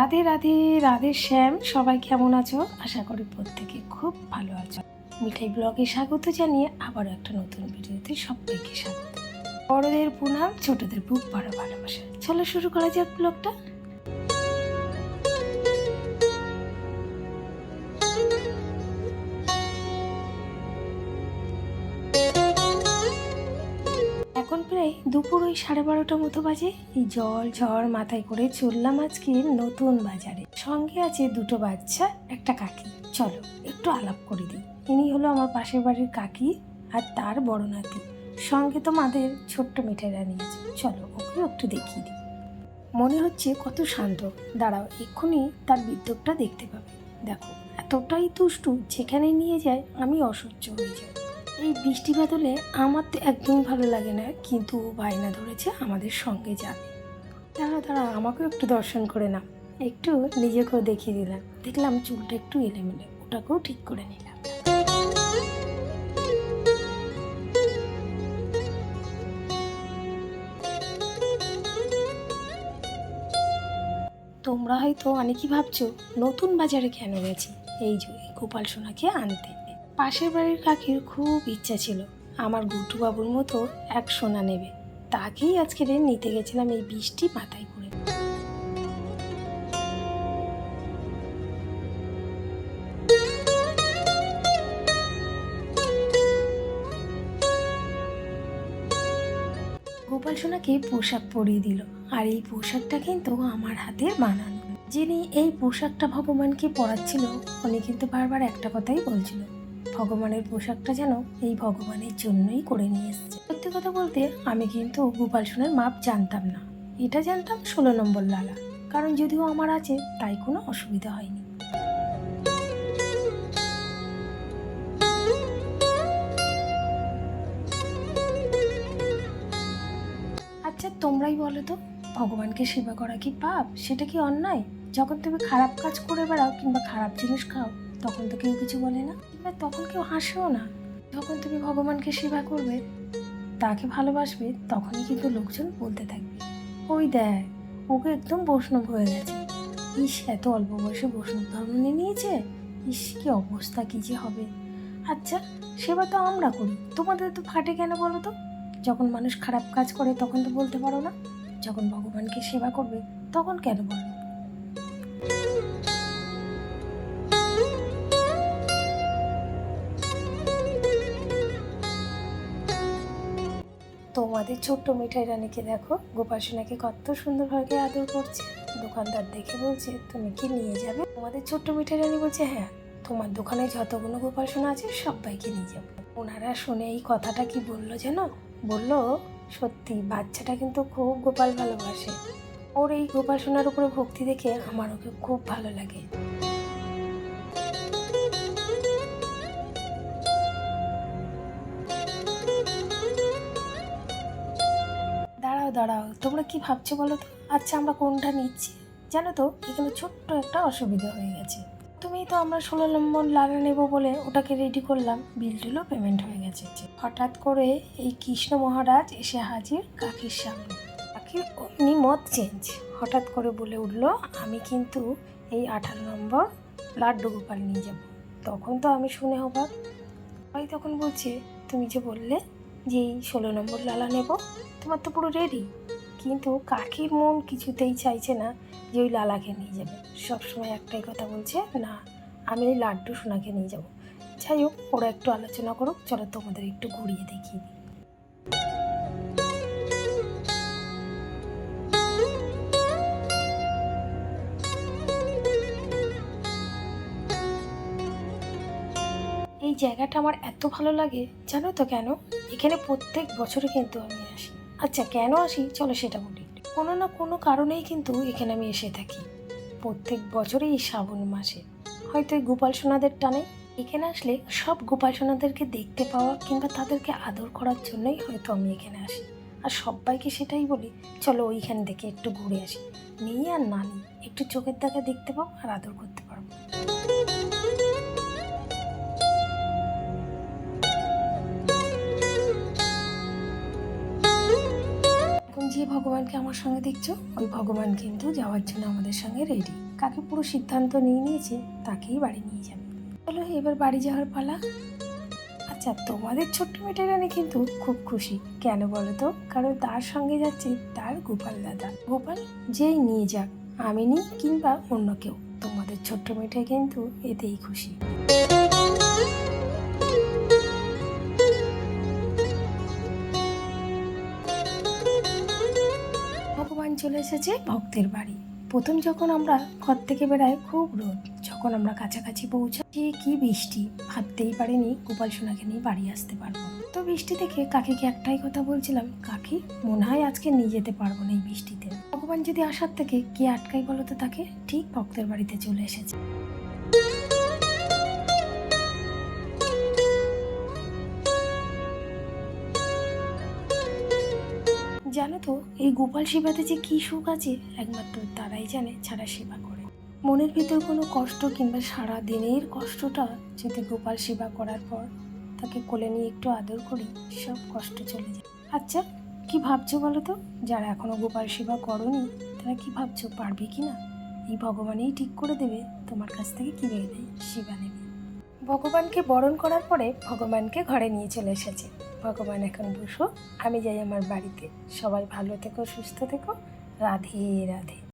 রাধে রাধে রাধে শ্যাম, সবাই কেমন আছো? আশা করি প্রত্যেকে খুব ভালো আছো। মিঠাই ব্লগে স্বাগত জানিয়ে আবারও একটা নতুন ভিডিওতে সবাইকে স্বাগত। বড়দের প্রণাম ছোটদের বুক বড় ভালোবাসা। চলো শুরু করা যাক ব্লগটা। দুপুর ওই সাড়ে বারোটা মতো বাজে। এই জল ঝড় মাথায় করে চললাম আজকে নতুন বাজারে। সঙ্গে আছে দুটো বাচ্চা, একটা কাকি। চলো, একটু আলাপ করে দিই। ইনি হলো আমার পাশের বাড়ির কাকি আর তার বড় নাতি। সঙ্গে তো মাদের ছোট্ট মিঠাই রানী আছে। চলো, ওকে একটু দেখিয়ে দিই। মনে হচ্ছে কত শান্ত। দাঁড়াও, এক্ষুনি তার বিদ্যুৎটা দেখতে পাবে। দেখো, এতটাই তুষ্টু যেখানে নিয়ে যায়, আমি অসহ্য হয়ে যাই। এই বৃষ্টি বাদলে আমার তো একদম ভালো লাগে না, কিন্তু বায়না ধরেছে আমাদের সঙ্গে যাবে। তারা দাঁড়া, আমাকেও একটু দর্শন করে না একটু নিজেকেও দেখিয়ে দিলাম। দেখলাম চুলটা একটু এলেমেলে, ওটাকেও ঠিক করে নিলাম। তোমরা হয়তো অনেকেই ভাবছ, নতুন বাজারে কেন গেছি? এই যে, গোপাল সোনাকে আনতে। পাশের বাড়ির কাকির খুব ইচ্ছা ছিল, আমার গুটু বাবুর মতো এক সোনা নেবে। তাকেই আজকে রে নিতে গেছিলাম এই বৃষ্টি মাথায় করে গোপাল সোনাকে পোশাক পরিয়ে দিল, আর এই পোশাকটা কিন্তু আমার হাতে বানানো। যিনি এই পোশাকটা ভগবানকে পরাচ্ছিল, উনি কিন্তু বারবার একটা কথাই বলছিল ভগবানের পোশাকটা যেন এই ভগবানের জন্যই করে নিয়ে এসছে। সত্যি কথা বলতে আমি কিন্তু গোপাল সোনার মাপ জানতাম না। এটা জানতাম ষোলো নম্বর লালা। কারণ যদিও আমার আছে, তাই কোনো অসুবিধা হয়নি। আচ্ছা তোমরাই বলো তো, ভগবানকে সেবা করা কি পাপ? সেটা কি অন্যায়? যখন তুমি খারাপ কাজ করে বেড়াও কিংবা খারাপ জিনিস খাও তখন তো কেউ কিছু বলে না। কিংবা তখন কেউ হাসেও না। যখন তুমি ভগবানকে সেবা করবে, তাকে ভালোবাসবে, তখনই কিন্তু লোকজন বলতে থাকবে, ওই দেখ, ওকে একদম বৈষ্ণব হয়ে গেছে। ইস, এত অল্প বয়সে বৈষ্ণব ধর্ম নিয়ে নিয়েছে? ইস, কি অবস্থা, কী যে হবে? আচ্ছা সেবা তো আমরা করি। তোমাদের তো ফাটে কেন বলো তো? যখন মানুষ খারাপ কাজ করে, তখন তো বলতে পারো না। যখন ভগবানকে সেবা করবে, তখন কেন বলো? তোমাদের ছোট্ট মিঠাই রানীকে দেখো। গোপাল সোনাকে কত সুন্দরভাবে আদর করছে। দোকানদার দেখে বলছে, তুমি কি নিয়ে যাবে? তোমাদের ছোট্ট মিঠাই রানী বলছে হ্যাঁ তোমার দোকানে যতগুলো গোপাল সোনা আছে, সবাইকে নিয়ে যাব। ওনারা শুনে এই কথাটা কি বলল যেন বলল, সত্যি, বাচ্চাটা কিন্তু খুব গোপাল ভালোবাসে। ওর এই গোপাল সোনার উপরে ভক্তি দেখে আমার ওকে খুব ভালো লাগে। দাঁড়াও, তোমরা কি ভাবছ বলো তো? আচ্ছা আমরা কোনটা নিচ্ছি? জানো তো এখানে ছোট্ট একটা অসুবিধা হয়ে গেছে। তুমি তো আমরা ষোলো নম্বর লালা নেব বলে ওটাকে রেডি করলাম বিল টিলও পেমেন্ট হয়ে গেছে। হঠাৎ করে এই কৃষ্ণ মহারাজ এসে হাজির কাকির সামনে। কাকির অমনি মত চেঞ্জ হঠাৎ করে বলে উঠল, আমি কিন্তু এই আঠারো নম্বর লাড্ডু গোপাল নিয়ে যাব। তখন তো আমি শুনে অবাক। ভাই তখন বলছে, তুমি যে বললে যে এই ষোলো নম্বর লালা নেব। তোমার তো পুরো রেডি কিন্তু কাকির মন কিছুতেই চাইছে না যে ওই লালাকে নিয়ে যাবে। সবসময় একটাই কথা বলছে, না, আমি এই লাড্ডু সোনাকে নিয়ে যাব। যাই হোক, ওরা একটু আলোচনা করুক, চলো তোমাদের একটু ঘুরিয়ে দিই। এই জায়গাটা আমার এত ভালো লাগে, জানো তো কেন? এখানে প্রত্যেক বছরে কিন্তু আমি আসি। আচ্ছা কেন আসি? চলো সেটা বলি। কোনো না কোনো কারণেই কিন্তু এখানে আমি এসে থাকি। প্রত্যেক বছরই শ্রাবণ মাসে। হয়তো এই গোপাল সোনাদের টানে। এখানে আসলে সব গোপাল সোনাদেরকে দেখতে পাওয়া কিংবা তাদেরকে আদর করার জন্যই হয়তো আমি এখানে আসি। আর সবাইকে সেটাই বলি, চলো ওইখান থেকে একটু ঘুরে আসি। নেই আর না নেই একটু চোখের দেখা দেখতে পাবো আর আদর করতে পারব ভগবানকে আমার সঙ্গে দেখছ? ওই ভগবান কিন্তু যাওয়ার জন্য আমাদের সঙ্গে রেডি কাকে পুরো সিদ্ধান্ত নিয়ে নিয়েছে, তাকেই বাড়ি নিয়ে যাবে। চলো, এবার বাড়ি যাওয়ার পালা। আচ্ছা তোমাদের ছোট্ট মেয়েটা রানী কিন্তু খুব খুশি। কেন বলো তো? কারণ তার সঙ্গে যাচ্ছে তার গোপাল দাদা। গোপাল, যেই নিয়ে যাক, আমি নিই কিংবা অন্য কেউ। তোমাদের ছোট্ট মেয়েটা কিন্তু এতেই খুশি। ভগবান চলে এসেছে ভক্তের বাড়ি। প্রথম যখন আমরা ঘর থেকে বেড়াই, খুব রোদ। যখন আমরা কাছাকাছি পৌঁছাচ্ছি, কি বৃষ্টি? ভাবতেই পারিনি গোপাল সোনাকে নিয়ে বাড়ি আসতে পারব তো বৃষ্টি দেখে কাকিকে একটাই কথা বলছিলাম, কাকি, মনে হয় আজকে নিয়ে যেতে পারব না এই বৃষ্টিতে। ভগবান যদি আসার থেকে কে আটকাই বলো তো তাকে, ঠিক ভক্তের বাড়িতে চলে এসেছে। জানো তো, এই গোপাল সেবাতে যে কি সুখ আছে, একমাত্র তারাই জানে ছাড়া সেবা করে। মনের ভিতর কোনো কষ্ট কিংবা সারা দিনের কষ্টটা যদি গোপাল সেবা করার পর তাকে কোলে নিয়ে একটু আদর করি, সব কষ্ট চলে যায়। আচ্ছা কি ভাবছ বলো তো? যারা এখনও গোপাল সেবা করনি, তারা কি ভাবছ পারবে কি না এই ভগবানই ঠিক করে দেবে, তোমার কাছ থেকে কি নেবে সেবা নেবে। ভগবানকে বরণ করার পরে ভগবানকে ঘরে নিয়ে চলে এসেছে। ভগবান এখন বসো, আমি যাই আমার বাড়িতে। সবাই ভালো থেকো, সুস্থ থেকো। রাধে রাধে।